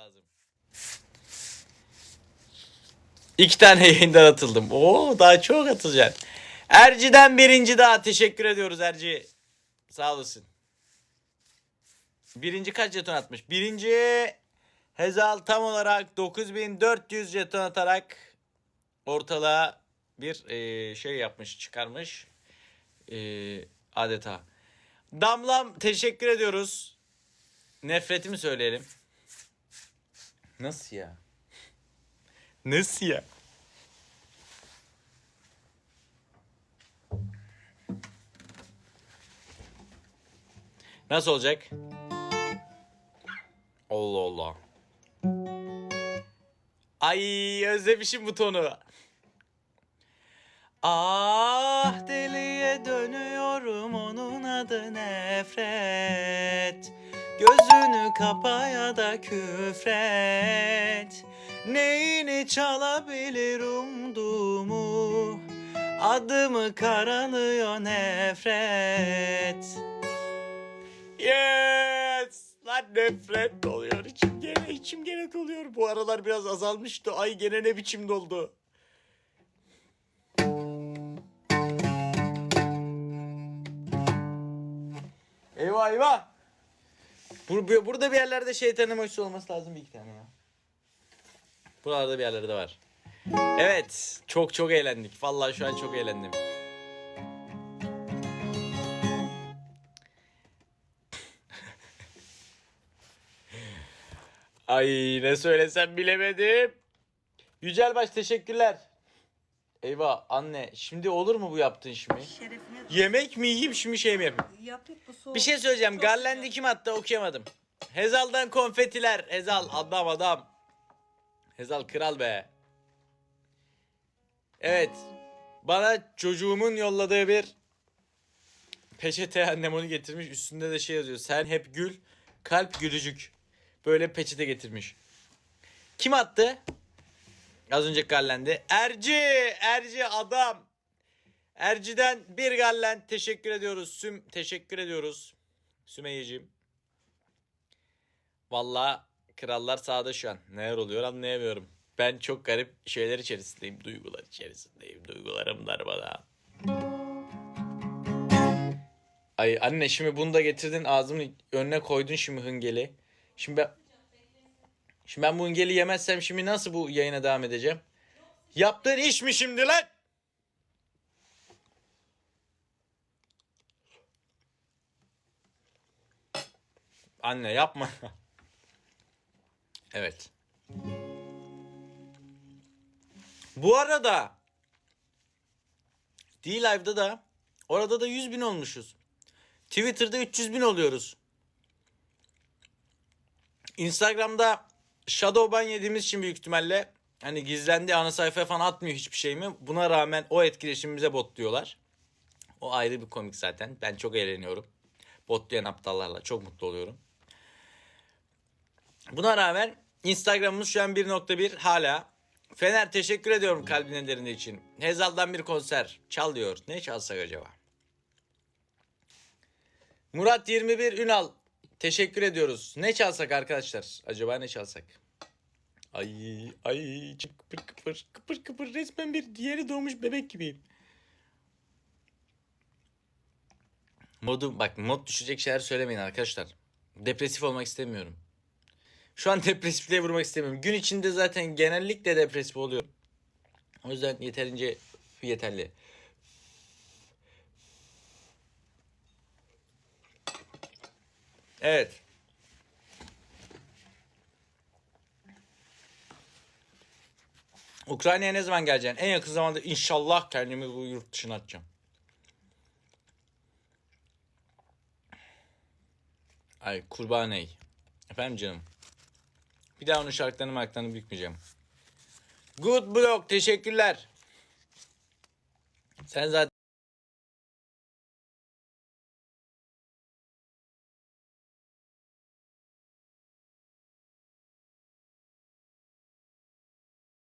lazım. İki tane yayından atıldım. Oo daha çok atılacaksın. Erci'den birinci daha. Teşekkür ediyoruz Erci. Sağ olasın. Birinci kaç jeton atmış? Birinci Hezal tam olarak 9400 jeton atarak ortalığa bir eee, şey yapmış çıkarmış. Eee, adeta. Damlam teşekkür ediyoruz. Nefretimi söyleyelim. Nasıl ya? Nasıl ya? Nasıl olacak? Allah Allah. Ay özlemişim bu tonu. Ah deliye dönüyorum onun adı nefret. Gözünü kapa ya da küfret. Neyini çalabilir umduğumu. Adımı karalıyor nefret. Yes! Lan nefret doluyor içim gene içim gene doluyor. Bu aralar biraz azalmıştı. Ay gene ne biçim doldu. Eyvah eyvah. Bur bu- burada bir yerlerde şeytan emojisi olması lazım bir iki tane ya. Buralarda bir yerlerde var. Evet. Çok çok eğlendik. Vallahi şu an çok eğlendim. Ay ne söylesem bilemedim. Yücelbaş teşekkürler. Eyvah anne şimdi olur mu bu yaptığın şimdi? Şerefine Yemek mi yiyeyim şimdi şey mi yapayım? yapayım bu soğuk. Bir şey söyleyeceğim. Çok sıcak. kim attı okuyamadım. Hezal'dan konfetiler. Hezal adam adam. Hezal kral be. Evet. Bana çocuğumun yolladığı bir peçete annem onu getirmiş. Üstünde de şey yazıyor. Sen hep gül, kalp gülücük. Böyle peçete getirmiş. Kim attı? Az önce Garland'i. Erci! Erci adam. Erci'den bir gallen teşekkür ediyoruz. Süm teşekkür ediyoruz. Sümeyye'cim. Valla krallar sağda şu an. Neler oluyor anlayamıyorum. Ben çok garip şeyler içerisindeyim. Duygular içerisindeyim. Duygularım darmadağın. Ay anne şimdi bunu da getirdin ağzımın önüne koydun şimdi hıngeli. Şimdi ben Şimdi ben bu hıngeli yemezsem şimdi nasıl bu yayına devam edeceğim? Yaptığın iş mi şimdi lan? Anne yapma. evet. Bu arada D-Live'da da orada da 100 bin olmuşuz. Twitter'da 300 bin oluyoruz. Instagram'da shadow ban yediğimiz için büyük ihtimalle hani gizlendi ana sayfaya falan atmıyor hiçbir şey mi? Buna rağmen o etkileşimimize botluyorlar. O ayrı bir komik zaten. Ben çok eğleniyorum. Botlayan aptallarla çok mutlu oluyorum. Buna rağmen Instagram'ımız şu an 1.1 hala. Fener teşekkür ediyorum kalbinin derinliği için. Hezal'dan bir konser. Çal diyor. Ne çalsak acaba? Murat 21 Ünal. Teşekkür ediyoruz. Ne çalsak arkadaşlar? Acaba ne çalsak? Ay ay kıpır kıpır kıpır kıpır resmen bir diğeri doğmuş bebek gibiyim. Modu bak mod düşecek şeyler söylemeyin arkadaşlar. Depresif olmak istemiyorum. Şu an depresifliğe vurmak istemiyorum. Gün içinde zaten genellikle depresif oluyorum. O yüzden yeterince yeterli. Evet. Ukrayna'ya ne zaman geleceksin? En yakın zamanda inşallah kendimi bu yurt dışına atacağım. Ay kurban ey. Efendim canım. Bir daha onun şarkılarını marklarını bükmeyeceğim. Good Block teşekkürler. Sen zaten